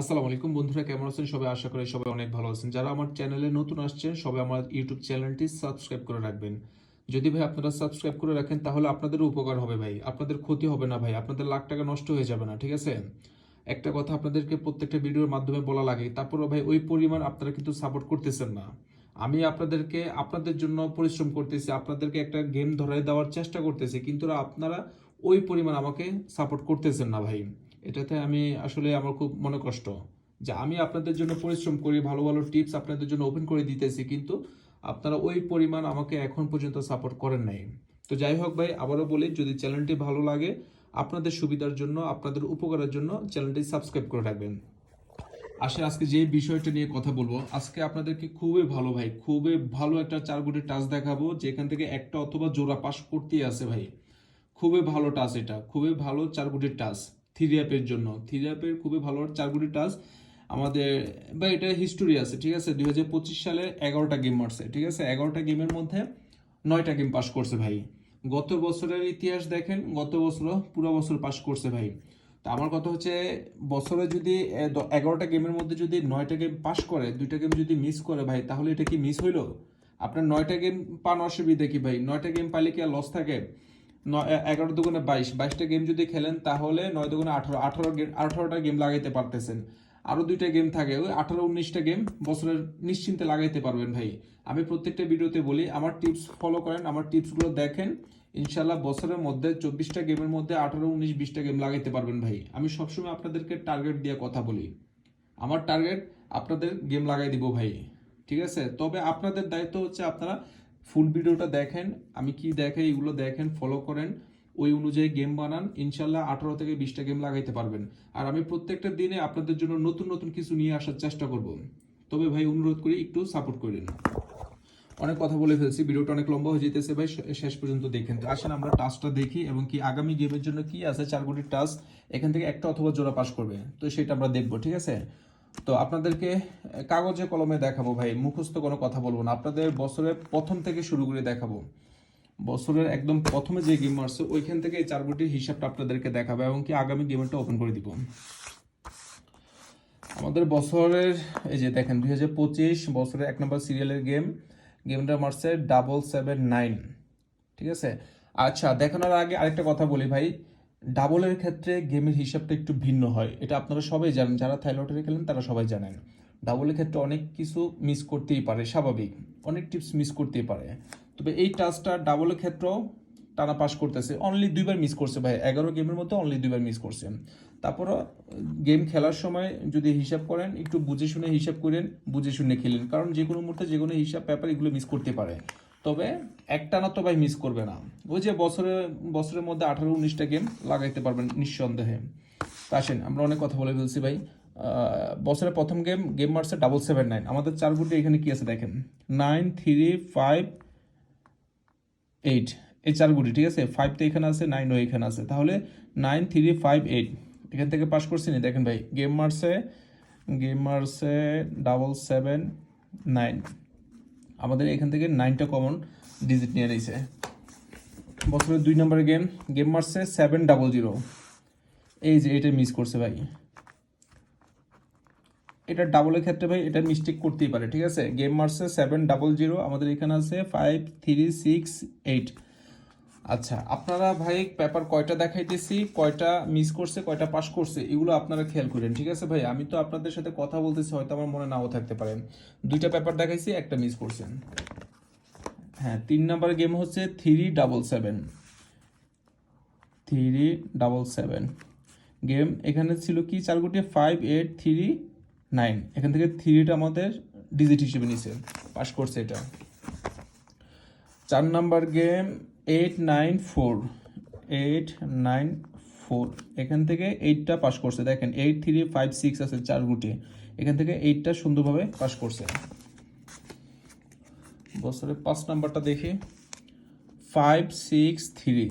আসসালামু আলাইকুম বন্ধুরা, কেমন আছেন? সবাই আশা করি সবাই অনেক ভালো আছেন। যারা আমার চ্যানেলে নতুন আসছেন, সবাই আমার ইউটিউব চ্যানেলটি সাবস্ক্রাইব করে রাখবেন। যদি ভাই আপনারা সাবস্ক্রাইব করে রাখেন, তাহলে আপনাদের উপকার হবে ভাই। আপনাদের ক্ষতি হবে না ভাই, আপনাদের লাখ টাকা নষ্ট হয়ে যাবে না, ঠিক আছে? একটা কথা আপনাদেরকে প্রত্যেকটা ভিডিওর মাধ্যমে বলা লাগে তারপরে ভাই ওই পরিমাণ আপনারা কিন্তু সাপোর্ট করতেছেন না। আমি আপনাদেরকে, আপনাদের জন্য পরিশ্রম করতেছি, আপনাদেরকে একটা গেম ধরাই দেওয়ার চেষ্টা করতেছি, কিন্তু আপনারা ওই পরিমাণ আমাকে সাপোর্ট করতেছেন না ভাই। এটাতে আমি আসলে আমার খুব মনে কষ্ট যে আমি আপনাদের জন্য পরিশ্রম করি, ভালো ভালো টিপস আপনাদের জন্য ওপেন করে দিতেছি, কিন্তু আপনারা ওই পরিমাণ আমাকে এখন পর্যন্ত সাপোর্ট করেন নাই। তো যাই হোক ভাই, আবারও বলি, যদি চ্যানেলটি ভালো লাগে, আপনাদের সুবিধার জন্য, আপনাদের উপকারের জন্য চ্যানেলটি সাবস্ক্রাইব করে রাখবেন। আসলে আজকে যে বিষয়টা নিয়ে কথা বলব, আজকে আপনাদেরকে খুবই ভালো ভাই, খুবই ভালো একটা চার গুটি টাচ দেখাবো, যেখান থেকে একটা অথবা জোড়া পাস করতেই আছে ভাই। খুবই ভালো টাচ এটা, খুবই ভালো চার গুটির টাচ। থ্রি অ্যাপের জন্য। থ্রি অ্যাপের খুবই ভালো চার গুটি টাচ। আমাদের বা এটা হিস্টোরি আছে, ঠিক আছে? দুই হাজার পঁচিশ সালে এগারোটা গেম মারছে ঠিক আছে? এগারোটা গেমের মধ্যে নয়টা গেম পাস করছে, ভাই। গত বছরের ইতিহাস দেখেন, গত বছর পুরো বছর পাস করছে, ভাই। তা আমার কথা হচ্ছে, বছরে যদি এগারোটা গেমের মধ্যে যদি নয়টা গেম পাস করে, দুইটা গেম যদি মিস করে, ভাই, তাহলে এটা কি মিস হইল? আপনার নয়টা গেম পান অসুবিধা কি, ভাই? নয়টা গেম পাইলে কি আর লস থাকে? এগারো দুগুণে বাইশ। বাইশটা গেম যদি খেলেন, তাহলে নয় দুগুণে আঠারো আঠারো গেম আঠারোটা গেম লাগাইতে পারতেছেন। আরও দুইটা গেম থাকে, ওই আঠারো উনিশটা গেম বছরের নিশ্চিন্তে লাগাইতে পারবেন ভাই। আমি প্রত্যেকটা ভিডিওতে বলি, আমার টিপস ফলো করেন, আমার টিপসগুলো দেখেন। ইনশাল্লাহ বছরের মধ্যে চব্বিশটা গেমের মধ্যে আঠারো, উনিশ, বিশটা গেম লাগাইতে পারবেন ভাই। আমি সবসময় আপনাদেরকে টার্গেট দিয়ে কথা বলি। আমার টার্গেট আপনাদের গেম লাগাই দিব ভাই। ঠিক আছে? তবে আপনাদের দায়িত্ব হচ্ছে আপনারা ফুল ভিডিওটা দেখেন, আমি কি দেখাই এগুলো দেখেন ফলো করেন, ওই অনুযায়ী গেম বানান, ইনশাল্লাহ আঠারো থেকে বিশটা গেম লাগাইতে পারবেন। আর আমি প্রত্যেকটা দিনে আপনাদের জন্য নতুন নতুন কিছু নিয়ে আসার চেষ্টা করব। তবে ভাই, অনুরোধ করি একটু সাপোর্ট করেন। অনেক কথা বলে ফেলছি, ভিডিওটা অনেক লম্বা হয়ে যেতেছে ভাই শেষ পর্যন্ত দেখেন। আসেন আমরা টাস্কটা দেখি এবং কি আগামী গেমের জন্য কি আছে, চার কোটি টাস্ক এখান থেকে একটা অথবা জোড়া পাস করবে। তো সেটা আমরা দেখব, ঠিক আছে? তো আপনাদেরকে কাগজে কলমে দেখাবো ভাই, মুখস্থ কোনো কথা বলব না। আপনাদের বছরের প্রথম থেকে শুরু করে দেখাবো। বছরের একদম প্রথমে যে গেম মারছে ওইখান থেকে এই চার কোটির হিসাবটা আপনাদেরকে দেখাবো এবং কি আগামী গেমটা ওপেন করে দিব। আমাদের বছরের, এই যে দেখেন, দুই হাজার পঁচিশ বছরের এক নম্বর সিরিয়ালের গেম গেমটা মারছে ডাবল সেভেন নাইন ঠিক আছে? আচ্ছা দেখানোর আগে আরেকটা কথা বলি ভাই। ডাবলের ক্ষেত্রে গেমের হিসাবটা একটু ভিন্ন হয়। এটা আপনারা সবাই জানেন, যারা থাইলটারে খেলেন তারা সবাই জানেন। ডাবলের ক্ষেত্রে অনেক কিছু মিস করতেই পারে, স্বাভাবিক। অনেক টিপস মিস করতেই পারে। তবে এই টাচটা ডাবলের ক্ষেত্রেও টানা পাস করতেছে। অনলি দুইবার মিস করছে ভাই। এগারো গেমের মধ্যে অনলি দুইবার মিস করছে। তারপরও গেম খেলার সময় যদি হিসাব করেন, একটু বুঝে শুনে হিসাব করেন, বুঝে শুনে খেলেন। কারণ যে কোনো মুহূর্তে যে কোনো হিসাব পেপার এগুলো মিস করতে পারে। তবে একটানা তো ভাই মিস করবে না। ওই যে বছরে, বছরের মধ্যে আঠারো, উনিশটা গেম লাগাইতে পারবেন নিঃসন্দেহে। তা আসেন, আমরা অনেক কথা বলে ফেলছি ভাই। বছরের প্রথম গেম গেম মারছে ডাবল সেভেন নাইন আমাদের চার গুটি এখানে কি আছে দেখেন? নাইন থ্রি ফাইভ এইট এই চার গুটি, ঠিক আছে? ফাইভ তো এখানে আছে নাইনও এখানে আছে। তাহলে নাইন থ্রি ফাইভ এইট এখান থেকে পাস করছি নি? দেখেন ভাই গেম মারছে গেম মারছে ডাবল সেভেন নাইন আমাদের এখান থেকে নাইনটা কমন ডিজিট নিয়ে নিয়েছে বছরের দুই নম্বরের গেম গেম মারছে সেভেন ডাবল জিরো এই যে এটা মিস করছে ভাই। এটা ডাবলের ক্ষেত্রে ভাই এটা মিস্টেক করতেই পারে, ঠিক আছে? গেম মারছে সেভেন ডাবল জিরো আমাদের এখানে আছে ফাইভ থ্রি সিক্স এইট আচ্ছা আপনারা ভাই পেপার কয়টা দেখাইতেছি, কয়টা মিস করছে, কয়টা পাস করছে, এগুলো আপনারা খেয়াল করেন, ঠিক আছে ভাই? আমি তো আপনাদের সাথে কথা বলতেছি, হয়তো আমার মনে নাও থাকতে পারে। দুইটা পেপার দেখাইছি, একটা মিস করছেন হ্যাঁ তিন নাম্বার গেম হচ্ছে three double seven three double seven game এখানে ছিল কি? চার গুটি ফাইভ এইট থ্রি নাইন এখান থেকে থ্রিটা আমাদের ডিজিট হিসেবে নিছে পাস করছে এটা। চার number game eight nine four eight nine four এখান থেকে এইটটা পাস করছে। দেখেন এইট থ্রি ফাইভ সিক্স আছে চার গুটি। এখান থেকে এইটটা সুন্দরভাবে পাস করছে। বছরের পাঁচ নাম্বারটা দেখি। Five six three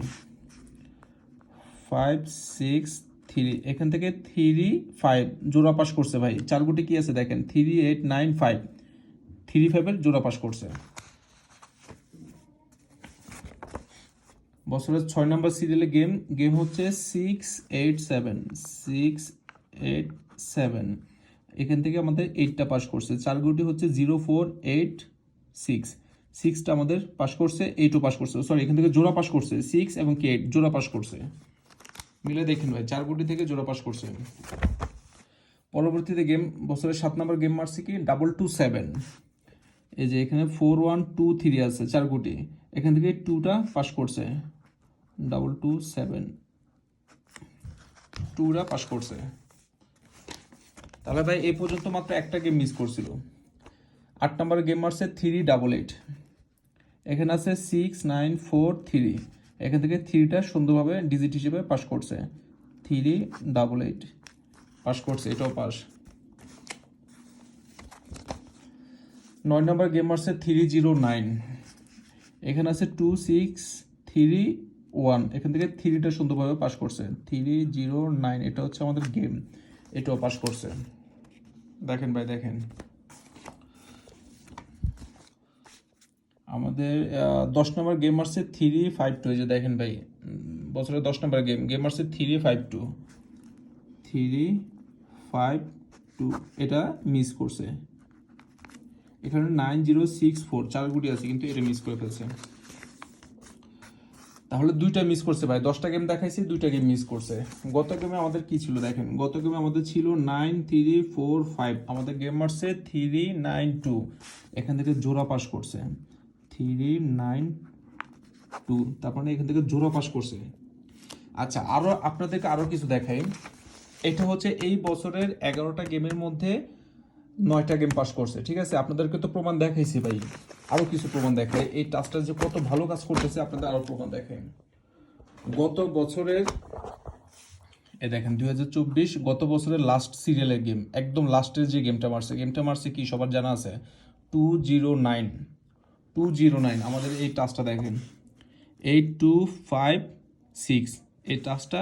five six three এখান থেকে থ্রি ফাইভ জোড়া পাস করছে ভাই। চার গুটি কি আছে? দেখেন three eight nine five three ফাইভের জোড়া পাস করছে। বছরের ছয় নম্বর সিরিয়ালে গেম গেম হচ্ছে six eight seven six eight seven এখান থেকে আমাদের এইটটা পাস করছে। চার গুটি হচ্ছে জিরো ফোর এইট সিক্স সিক্সটা আমাদের পাস করছে এইটও পাস করছে। সরি এখান থেকে জোড়া পাস করছে সিক্স এবং কি এইট জোড়া পাস করছে। মিলে দেখেন ভাই চার গুটি থেকে জোড়া পাস করছে। পরবর্তীতে গেম বছরের সাত নম্বর গেম মারছে কি? ডাবল টু সেভেন এই যে এখানে ফোর ওয়ান টু থ্রি আছে, চার গুটি। এখান থেকে টুটা পাস করছে। ডাবল টু সেভেন টুরা পাস করছে। তাহলে ভাই এই পর্যন্ত মাত্র একটা গেম মিস করছিল। আট নম্বর গেম মারছে থ্রি ডাবল এইট এখানে আছে সিক্স নাইন ফোর থ্রি এখান থেকে থ্রিটা সুন্দরভাবে ডিজিট হিসেবে পাস করছে। থ্রি ডাবল এইট পাস করছে, এটাও পাস নয় নম্বর গেম মারছে থ্রি জিরো নাইন এখানে আছে টু সিক্স থ্রি ওয়ান এখান থেকে থ্রিটা সুন্দরভাবে পাস করছে। থ্রি জিরো নাইন এটা হচ্ছে আমাদের গেম এটাও পাস করছে। দেখেন ভাই, দেখেন। আমাদের দশ নম্বর গেম মারছে থ্রি ফাইভ টু এই যে দেখেন ভাই বছরের দশ নম্বর গেম গেম মারছে three five two three five two এটা মিস করছে। এখানে নাইন জিরো সিক্স ফোর চার গুটি আছে, কিন্তু এটা মিস করে ফেলছে। তাহলে দুইটা মিস করছে ভাই। দশটা গেম দেখাইছি, দুইটা গেম মিস করছে। গত গেমে আমাদের কি ছিল দেখেন? গত গেমে আমাদের ছিল নাইন থ্রি ফোর ফাইভ আমাদের গেম মারছে থ্রি নাইন টু এখান থেকে জোড়া পাস করছে। থ্রি নাইন টু তারপরে এখান থেকে জোড়া পাস করছে। আচ্ছা আরও আপনাদেরকে আরও কিছু দেখাই। এটা হচ্ছে এই বছরের এগারোটা গেমের মধ্যে নয়টা গেম পাস করছে। ঠিক আছে? আপনাদেরকে তো প্রমাণ দেখাইছি ভাই। আরও কিছু প্রমাণ দেখাই। এই টাচটা যে কত ভালো কাজ করতেছে, আপনাদের আরও প্রমাণ দেখাই। গত বছরের এ দেখেন দু হাজার চব্বিশ গত বছরের লাস্ট সিরিয়ালের গেম একদম লাস্টের যে গেমটা মারছে গেমটা মারছে কি সবার জানা আছে? Two zero nine two zero nine আমাদের এই টাচটা দেখেন। এইট টু ফাইভ সিক্স এই টাচটা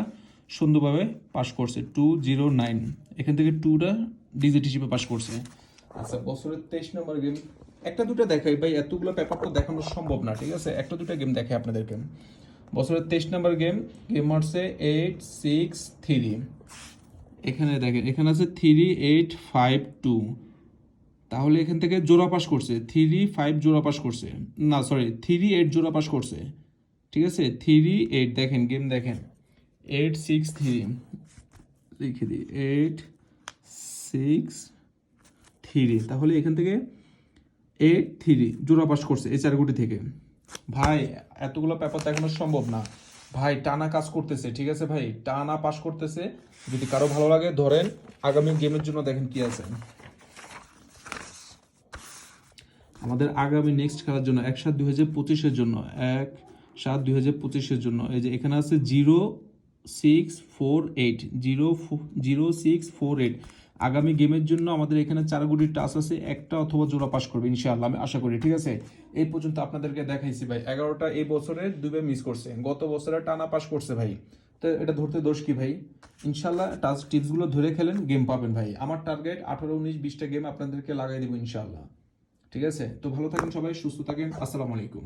সুন্দরভাবে পাস করছে টু জিরো নাইন এখান থেকে টুটা ডিজিট হিসেবে পাস করছে। আচ্ছা বছরের তেইশ নম্বর গেম একটা দুটো দেখাই। ভাই, এতগুলো পেপার তো দেখানো সম্ভব না, ঠিক আছে? একটা দুটো গেম দেখাই আপনাদেরকে। বছরের তেইশ নম্বর গেম গেম মারছে এইট সিক্স থ্রি এখানে দেখেন, এখানে আছে থ্রি এইট ফাইভ টু তাহলে এখান থেকে জোড়া পাস করছে। থ্রি ফাইভ জোড়া পাস করছে। না সরি থ্রি এইট জোড়া পাস করছে। ঠিক আছে? থ্রি এইট দেখেন গেম দেখেন। এইট সিক্স থ্রি লিখে দিই এইট সিক্স থ্রি তাহলে এখান থেকে এইট থ্রি জোড়া পাস করছে এই চারগুটি থেকে। ভাই, এতগুলো পেপার দেখানো সম্ভব না। ভাই, টানা কাজ করতেছে, ঠিক আছে ভাই? টানা পাস করতেছে। যদি কারও ভালো লাগে, ধরেন আগামী গেমের জন্য দেখেন কি আছে। আমাদের আগামী নেক্সট খেলার জন্য এক সাত দুই হাজার পঁচিশের জন্য, এক সাত দুই হাজার পঁচিশের জন্য। এই যে এখানে আছে zero six four eight zero zero six four eight আগামী গেমের জন্য আমাদের এখানে চার গুটির টাচ আছে, একটা অথবা জোড়া পাস করবে, ইনশাআল্লাহ, আমি আশা করি, ঠিক আছে? এই পর্যন্ত আপনাদেরকে দেখাইছি ভাই, এগারোটা এই বছরের দুবে মিস করছে, গত বছরে টানা পাস করছে ভাই। তো এটা ধরতে দোষ কি ভাই? ইনশাল্লাহ টাচ টিপসগুলো ধরে খেলেন গেম পাবেন ভাই। আমার টার্গেট আঠারো, উনিশ বিশটা গেম আপনাদেরকে লাগাই দেবো ইনশাআল্লাহ, ঠিক আছে? তো ভালো থাকেন সবাই, সুস্থ থাকেন, আসসালামু আলাইকুম।